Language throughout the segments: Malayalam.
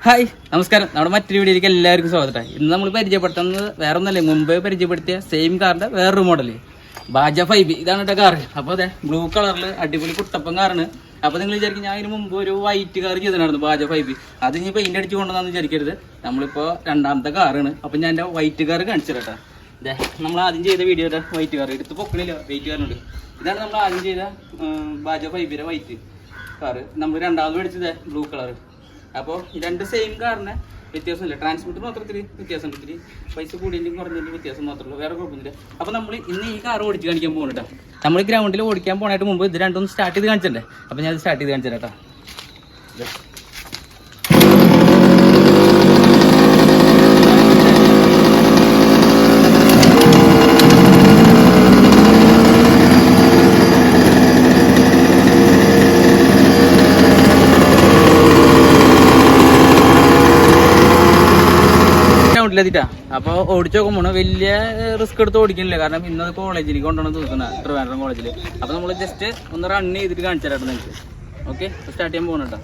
ഹായ് നമസ്കാരം. നമ്മുടെ മറ്റൊരു വീഡിയോയിലേക്ക് എല്ലാവർക്കും സ്വാഗതം ഇന്ന് നമ്മൾ പരിചയപ്പെടുത്തുന്നത് വേറെ ഒന്നല്ലേ മുമ്പേ പരിചയപ്പെടുത്തിയ സെയിം കാറിന്റെ വേറൊരു മോഡൽ ബാജ ഫൈബ് ഇതാണ് കേട്ടോ കാറ് അപ്പോൾ അതെ ബ്ലൂ കളറിൽ അടിപൊളി കുട്ടപ്പൻ കാറാണ് അപ്പോൾ നിങ്ങൾ വിചാരിക്കും ഞാൻ ഇതിന് മുമ്പ് ഒരു വൈറ്റ് കാർ ചെയ്തിട്ടുണ്ടായിരുന്നു ബാജ ഫൈബ് അത് ഇനി പെയിന്റ് അടിച്ച് കൊണ്ടുവന്നാന്ന് വിചാരിക്കരുത്. നമ്മളിപ്പോൾ രണ്ടാമത്തെ കാറാണ് അപ്പോൾ ഞാൻ എന്റെ വൈറ്റ് കാർ കാണിച്ചു കേട്ടോ ഇതേ നമ്മൾ ആദ്യം ചെയ്ത വീഡിയോയുടെ വൈറ്റ് കാർ എടുത്ത് പൊക്കണില്ല വൈറ്റ് കാറിനുണ്ട് ഇതാണ് നമ്മൾ ആദ്യം ചെയ്ത ബാജ ഫൈബിയുടെ വൈറ്റ് കാറ് നമ്മൾ രണ്ടാമത് മേടിച്ചത് ബ്ലൂ കളർ അപ്പോൾ രണ്ട് സെയിം കാറിന് വ്യത്യാസമില്ല. ട്രാൻസ്മിറ്റർ മാത്രത്തിൽ വ്യത്യാസം ഇത്തിരി പൈസ കൂടിയതിന്റെയും കുറഞ്ഞെങ്കിലും വ്യത്യാസം മാത്രമേ ഉള്ളൂ. വേറെ കുഴപ്പമൊന്നുമില്ല. അപ്പോൾ നമ്മൾ ഇന്ന് ഈ കാർ ഓടിച്ച് കാണിക്കാൻ പോകുന്നുണ്ട് നമ്മൾ ഗ്രൗണ്ടിൽ ഓടിക്കാൻ പോകാനായിട്ട് മുമ്പ് ഇത് രണ്ടും സ്റ്റാർട്ട് ചെയ്ത് കാണിച്ചിട്ടുണ്ടേ. അപ്പോൾ ഞാൻ സ്റ്റാർട്ട് ചെയ്ത് കാണിച്ചു കേട്ടോ ഗ്രൗണ്ടിലെത്തിട്ടാ അപ്പോൾ ഓടിച്ചു നോക്കുമ്പോൾ വലിയ റിസ്ക് എടുത്ത് ഓടിക്കണില്ല. കാരണം ഇന്നത് കോളേജിലേക്ക് കൊണ്ടുവന്ന് തീർക്കുന്ന ട്രിവാൻഡ്രം കോളേജിൽ അപ്പോൾ നമ്മൾ ജസ്റ്റ് ഒന്ന് റൺ ചെയ്തിട്ട് കാണിച്ചു തരാം നിങ്ങൾക്ക് ഓക്കെ സ്റ്റാർട്ട് ചെയ്യാൻ പോകണം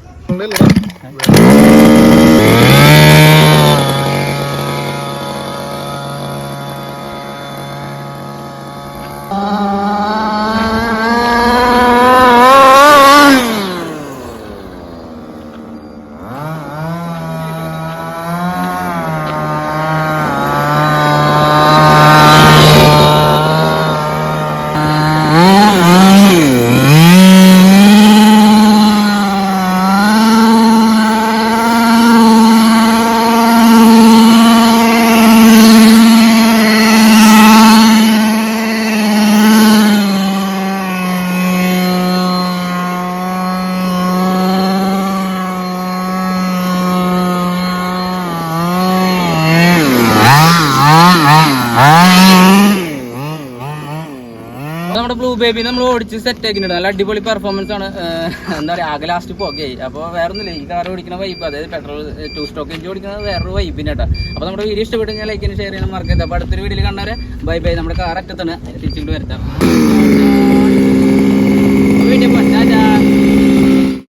നമ്മുടെ ബ്ലൂ ബേബി നമ്മൾ ഓടിച്ച് സെറ്റ് ആക്കിയിട്ടുണ്ട്. നല്ല അടിപൊളി പെർഫോമൻസ് ആണ്. എന്താ പറയുക ആകെ ലാസ്റ്റ് പോകെ അപ്പോൾ വേറെ ഒന്നുമില്ല ഈ കാർ ഓടിക്കുന്ന വൈബ് അതായത് പെട്രോൾ ടു സ്റ്റോക്ക് എഞ്ചി ഓടിക്കുന്നത് വേറൊരു വൈബിന് കേട്ടോ. അപ്പോൾ നമ്മുടെ വീഡിയോ ഇഷ്ടപ്പെട്ട് കഴിഞ്ഞാൽ ലൈക്കിന് ഷെയർ ചെയ്യണം മറക്കരുത്. അപ്പോൾ അടുത്തൊരു വീഡിയോയിൽ കണ്ടാൽ ബൈ ബൈ നമ്മുടെ കാർ അറ്റത്താണ്. തിരിച്ചിട്ട് വരുത്താം